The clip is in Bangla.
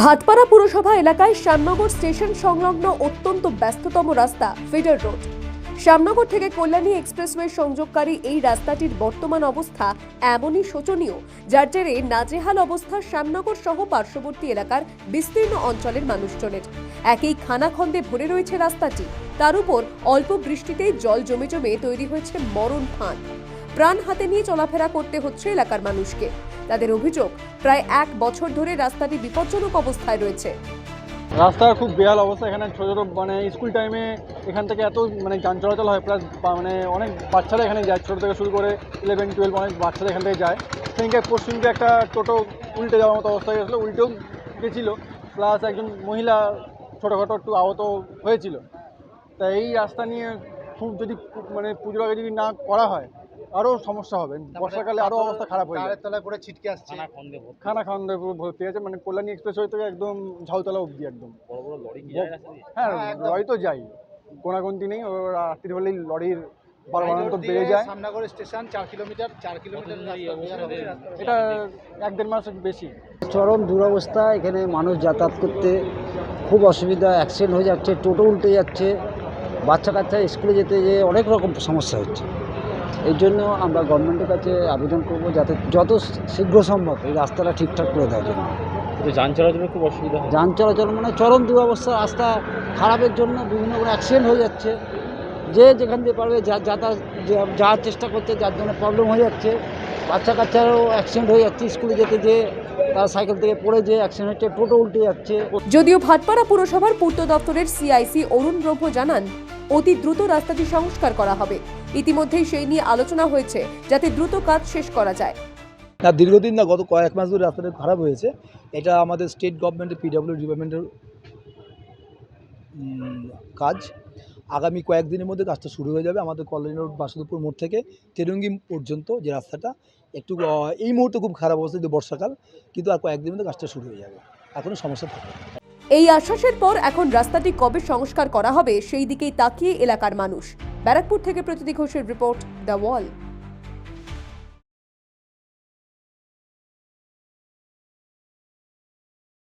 ভাটপাড়া পুরসভা এলাকায় শ্যামনগর স্টেশন সংলগ্ন অত্যন্ত ব্যস্ততম রাস্তা, ফিডার রোড। শ্যামনগর থেকে কল্যাণী এক্সপ্রেসওয়ে সংযোগকারী এই রাস্তাটির বর্তমান অবস্থা এমনই শোচনীয়, যার জেরে নাজেহাল অবস্থা শ্যামনগর সহ পার্শ্ববর্তী এলাকার বিস্তীর্ণ অঞ্চলের মানুষজনের। একই খানাখন্দে ভরে রয়েছে রাস্তাটি। তার উপর অল্প বৃষ্টিতেই জল জমে জমে তৈরি হয়েছে মরণ ফাঁদ। প্রাণ হাতে নিয়ে চলাফেরা করতে হচ্ছে এলাকার মানুষকে। তাদের অভিযোগ প্রায় এক বছর ধরে রাস্তাটি বিপজ্জনক অবস্থায় রয়েছে। রাস্তার খুব বেহাল অবস্থা, এখানে ছোটো ছোটো মানে স্কুল টাইমে এখান থেকে এত মানে যান চলাচল হয়, প্লাস মানে অনেক বাচ্চারা এখানে যায়, ছোটো থেকে শুরু করে ইলেভেন টুয়েলভ অনেক বাচ্চারা এখান থেকে যায়। সেদিনকে পশ্চিমকে একটা টোটো উল্টে যাওয়ার মতো অবস্থা গেছিল, উল্টেও গেছিল, প্লাস একজন মহিলা ছোটোখাটো একটু আহত হয়েছিল। তা এই রাস্তা নিয়ে খুব যদি মানে পুজোর আগে যদি না করা হয় আরও সমস্যা হবে। বর্ষাকালে আরও অবস্থা খারাপ হয়ে যাবে তলায় পরে ছিটকে আসছে। খানা খাওয়ান পুরো ভর্তি আছে মানে কল্যাণী এক্সপ্রেস হয়ে থেকে একদম ঝাউতলা অবধি একদম। হ্যাঁ লরি তো যাই গোনাগুনতি নেই ও রাত্রি হলেই লরির বেড়ে যায়। স্টেশন চার কিলোমিটার চার কিলোমিটার এটা এক দেড় মাস বেশি। চরম দুরবস্থা এখানে মানুষ যাতায়াত করতে খুব অসুবিধা অ্যাক্সিডেন্ট হয়ে যাচ্ছে টোটো উল্টে যাচ্ছে বাচ্চা কাচ্চা স্কুলে যেতে যে অনেক রকম সমস্যা হচ্ছে। এই জন্য আমরা গভর্নমেন্টের কাছে আবেদন করব যাতে যত শীঘ্র সম্ভব এই রাস্তাটা ঠিকঠাক করে দেওয়ার জন্য। যান চলাচলের খুব অসুবিধা যান চলাচল মানে চরম দুরবস্থা রাস্তা খারাপের জন্য বিভিন্ন করে অ্যাক্সিডেন্ট হয়ে যাচ্ছে। যে যেখান দিয়ে পারবে যা যাতায়াত যাওয়ার চেষ্টা করছে যার জন্য প্রবলেম হয়ে যাচ্ছে। বাচ্চা কাচ্চারও অ্যাক্সিডেন্ট হয়ে যাচ্ছে স্কুলে যেতে যে তার সাইকেল থেকে পড়ে যে অ্যাক্সিডেন্ট হচ্ছে টোটো উল্টে যাচ্ছে। যদিও ভাটপাড়া পুরসভার পূর্ত দপ্তরের সিআইসি অরুণ ব্রহ্ম জানান অতি দ্রুত রাস্তাটি সংস্কার করা হবে। ইতিমধ্যেই সেই নিয়ে আলোচনা হয়েছে, যাতে দ্রুত কাজ শেষ করা যায়। না, দীর্ঘদিন না গত কয়েক মাস ধরে রাস্তাটা খারাপ হয়েছে। এটা আমাদের স্টেট গভর্নমেন্টের পিডাব্লিউ ডিপার্টমেন্টের কাজ। আগামী কয়েকদিনের মধ্যে কাজটা শুরু হয়ে যাবে আমাদের কল্যাণী রোড, বাসুদেবপুর মোড় থেকে তেরঙ্গি পর্যন্ত যে রাস্তাটা। একটু এই মুহূর্তে খুব খারাপ অবস্থা যে বর্ষাকাল। কিন্তু আর কয়েকদিনের মধ্যে কাজটা শুরু হয়ে যাবে। এখনও সমস্যা থাকে এই আশ্বাসের পর এখন রাস্তাটি কবে সংস্কার করা হবে, সেই দিকেই তাকিয়ে এলাকার মানুষ। ব্যারাকপুর থেকে প্রতিদি ঘোষের রিপোর্ট, দ্য ওয়াল।